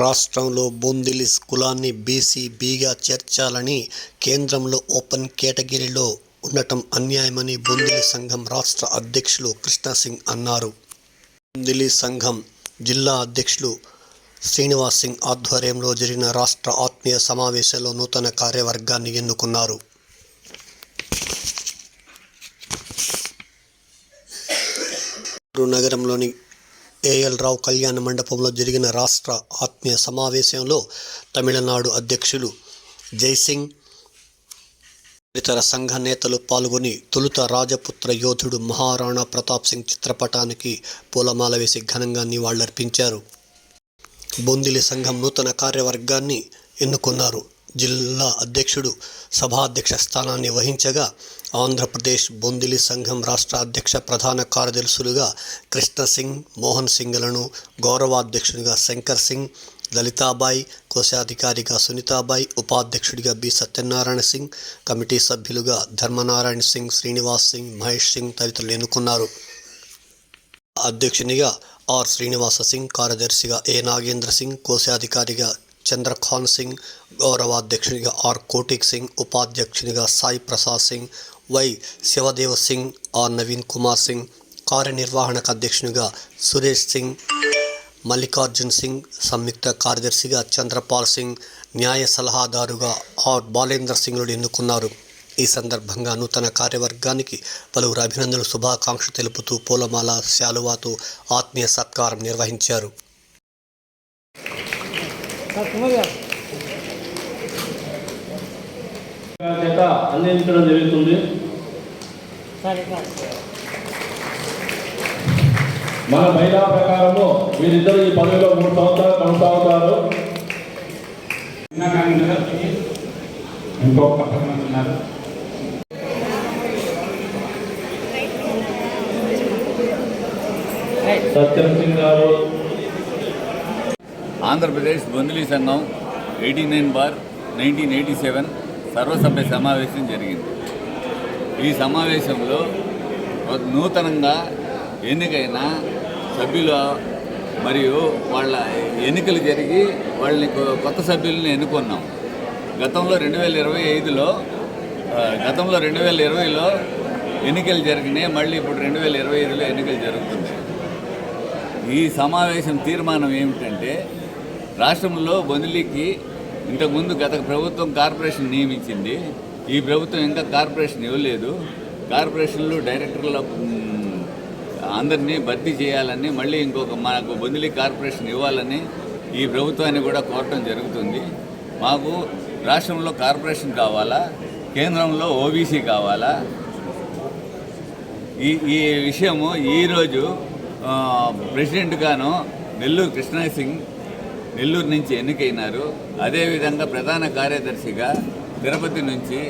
రాష్ట్రంలో బొందిలిస్ కులాన్ని బీసీ బీగా చేర్చాలని కేంద్రంలో ఓపెన్ కేటగిరీలో ఉండటం అన్యాయమని బొందిలి సంఘం రాష్ట్ర అధ్యక్షులు కృష్ణసింగ్ అన్నారు. బొందిలి సంఘం జిల్లా అధ్యక్షులు శ్రీనివాస్ సింగ్ ఆధ్వర్యంలో జరిగిన రాష్ట్ర ఆత్మీయ సమావేశంలో నూతన కార్యవర్గాన్ని ఎన్నుకున్నారు. నగరంలోని ఏఎల్ రావు కళ్యాణ మండపంలో జరిగిన రాష్ట్ర ఆత్మీయ సమావేశంలో తమిళనాడు అధ్యక్షులు జైసింగ్ ఇతర సంఘ నేతలు పాల్గొని తొలుత రాజపుత్ర యోధుడు మహారాణా ప్రతాప్ సింగ్ చిత్రపటానికి పూలమాల వేసి ఘనంగా నివాళులర్పించారు. బొందిలి సంఘం నూతన కార్యవర్గాన్ని ఎన్నుకున్నారు. జిల్లా అధ్యక్షుడు సభాధ్యక్ష స్థానాన్ని వహించగా ఆంధ్రప్రదేశ్ బొందిలి సంఘం రాష్ట్ర అధ్యక్ష ప్రధాన కార్యదర్శులుగా కృష్ణ సింగ్ మోహన్ సింగ్లను గౌరవాధ్యక్షుడిగా శంకర్ సింగ్ లలితాబాయి కోశాధికారిగా సునీతాబాయి ఉపాధ్యక్షుడిగా బి. సత్యనారాయణ సింగ్ కమిటీ సభ్యులుగా ధర్మనారాయణ సింగ్ శ్రీనివాస్ సింగ్ మహేష్ సింగ్ తదితరులు ఎన్నుకున్నారు. అధ్యక్షునిగా ఆర్. శ్రీనివాస సింగ్ కార్యదర్శిగా ఏ. నాగేంద్ర సింగ్ కోశాధికారిగా చంద్రఖాన్ సింగ్ గౌరవాధ్యక్షునిగా ఆర్. కోటిక్ సింగ్ ఉపాధ్యక్షునిగా సాయి ప్రసాద్ సింగ్ వై శివదేవ్ సింగ్ ఆర్ నవీన్ కుమార్ సింగ్ కార్యనిర్వహణకు అధ్యక్షునిగా సురేష్ సింగ్ మల్లికార్జున్ సింగ్ సంయుక్త కార్యదర్శిగా చంద్రపాల్ సింగ్ న్యాయ సలహాదారుగా ఆర్ బాలేందర్ సింగ్లు ఎన్నుకున్నారు. ఈ సందర్భంగా నూతన కార్యవర్గానికి పలువురు అభినందనలు శుభాకాంక్షలు తెలుపుతూ పూలమాల శాలువాతో ఆత్మీయ సత్కారం నిర్వహించారు. చేత అందించడం జరుగుతుంది. మన మహిళా ప్రకారము వీరిద్దరు ఈ పదవిలో మూడు సంవత్సరాలు కొనసాగుతారు. ఇంకొక ఉన్నారు. సత్యం సింగ్ గారు. ఆంధ్రప్రదేశ్ బొందిలీ సంఘం eighty nine bar nineteen eighty seven సర్వసభ్య సమావేశం జరిగింది. ఈ సమావేశంలో నూతనంగా ఎన్నికైన సభ్యుల మరియు వాళ్ళ ఎన్నికలు జరిగి వాళ్ళని కొ- కొత్త సభ్యులను ఎన్నుకున్నాం. గతంలో రెండు వేల ఇరవై ఐదులో గతంలో రెండు వేల ఇరవైలో ఎన్నికలు జరిగినాయి మళ్ళీ ఇప్పుడు రెండు వేల ఇరవై ఐదులో ఎన్నికలు జరుగుతుంది ఈ సమావేశం తీర్మానం ఏమిటంటే రాష్ట్రంలో బదిలీకి ఇంతకుముందు గత ప్రభుత్వం కార్పొరేషన్ నియమించింది. ఈ ప్రభుత్వం ఇంకా కార్పొరేషన్ ఇవ్వలేదు. కార్పొరేషన్లు డైరెక్టర్ల అందరినీ భర్తీ చేయాలని మళ్ళీ ఇంకొక మనకు బొందిలీ కార్పొరేషన్ ఇవ్వాలని ఈ ప్రభుత్వాన్ని కూడా కోరటం జరుగుతుంది. మాకు రాష్ట్రంలో కార్పొరేషన్ కావాలా? కేంద్రంలో ఓబీసీ కావాలా? ఈ ఈ విషయము ఈరోజు ప్రెసిడెంట్గాను నెల్లూరు కృష్ణ సింగ్ నెల్లూరు నుంచి ఎన్నికైనారు. అదేవిధంగా ప్రధాన కార్యదర్శిగా తిరుపతి నుంచి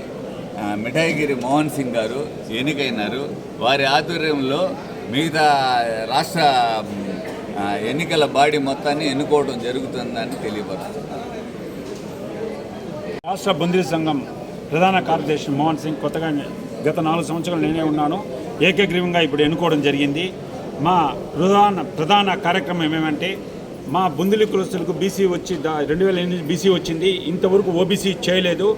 మిఠాయిగిరి మోహన్ సింగ్ గారు ఎన్నికైనారు. వారి ఆధ్వర్యంలో మిగతా రాష్ట్ర ఎన్నికల బాడీ మొత్తాన్ని ఎన్నుకోవడం జరుగుతుందని తెలియపరుస్తుంది రాష్ట్ర బంధువు సంఘం ప్రధాన కార్యదర్శి మోహన్ సింగ్ కొత్తగా గత నాలుగు సంవత్సరాలు నేనే ఉన్నాను. ఏకగ్రీవంగా ఇప్పుడు ఎన్నుకోవడం జరిగింది. మా ప్రధాన ప్రధాన కార్యక్రమం ఏమేమంటే మా బుందులి కులస్తులకు బీసీ వచ్చి దా- రెండు వేల ఎనిమిది బీసీ వచ్చింది. ఇంతవరకు ఓబీసీ చేయలేదు.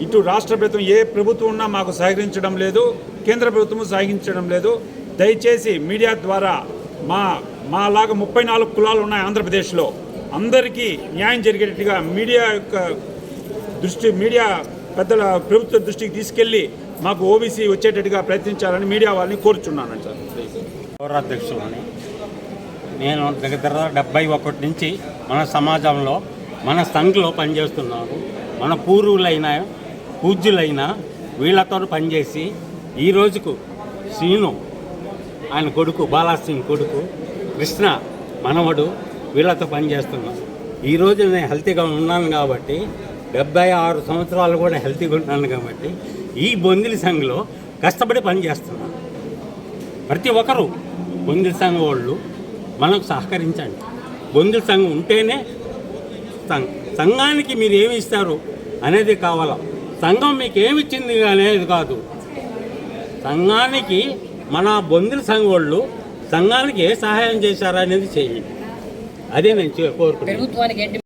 ఇటు రాష్ట్ర ప్రభుత్వం ఏ ప్రభుత్వం ఉన్నా మాకు సహకరించడం లేదు. కేంద్ర ప్రభుత్వం సహకరించడం లేదు. దయచేసి మీడియా ద్వారా మా మాలాగా ముప్పై నాలుగు కులాలు ఉన్నాయి ఆంధ్రప్రదేశ్లో. అందరికీ న్యాయం జరిగేటట్టుగా మీడియా యొక్క దృష్టి మీడియా పెద్దల ప్రభుత్వ దృష్టికి తీసుకెళ్ళి మాకు ఓబీసీ వచ్చేటట్టుగా ప్రయత్నించాలని మీడియా వాళ్ళని కోరుచున్నాను సార్. గౌరవాధ్యక్షులని నేను దగ్గర దగ్గర డెబ్బై ఒకటి నుంచి మన సమాజంలో మన సంఘలో పనిచేస్తున్నాను. మన పూర్వులైన పూజ్యులైన వీళ్ళతో పనిచేసి ఈ రోజుకు శ్రీను ఆయన కొడుకు బాలాసింగ్ కొడుకు కృష్ణ మనవడు వీళ్ళతో పనిచేస్తున్నాను ఈరోజు నేను హెల్తీగా ఉన్నాను కాబట్టి డెబ్బై ఆరు సంవత్సరాలు కూడా హెల్తీగా ఉన్నాను కాబట్టి ఈ బొందిలి సంఘలో కష్టపడి పనిచేస్తున్నాను. ప్రతి ఒక్కరూ బొందిలి సంఘ వాళ్ళు మనకు సహకరించండి. బొందుల సంఘం ఉంటేనే సంఘానికి మీరు ఏమి ఇస్తారు అనేది కావాలా. సంఘం మీకు ఏమిచ్చింది అనేది కాదు. సంఘానికి మన బొందుల సంఘం వాళ్ళు సంఘానికి ఏ సహాయం చేశారనేది చేయండి. అదే నేను కోరుకుంటున్నాను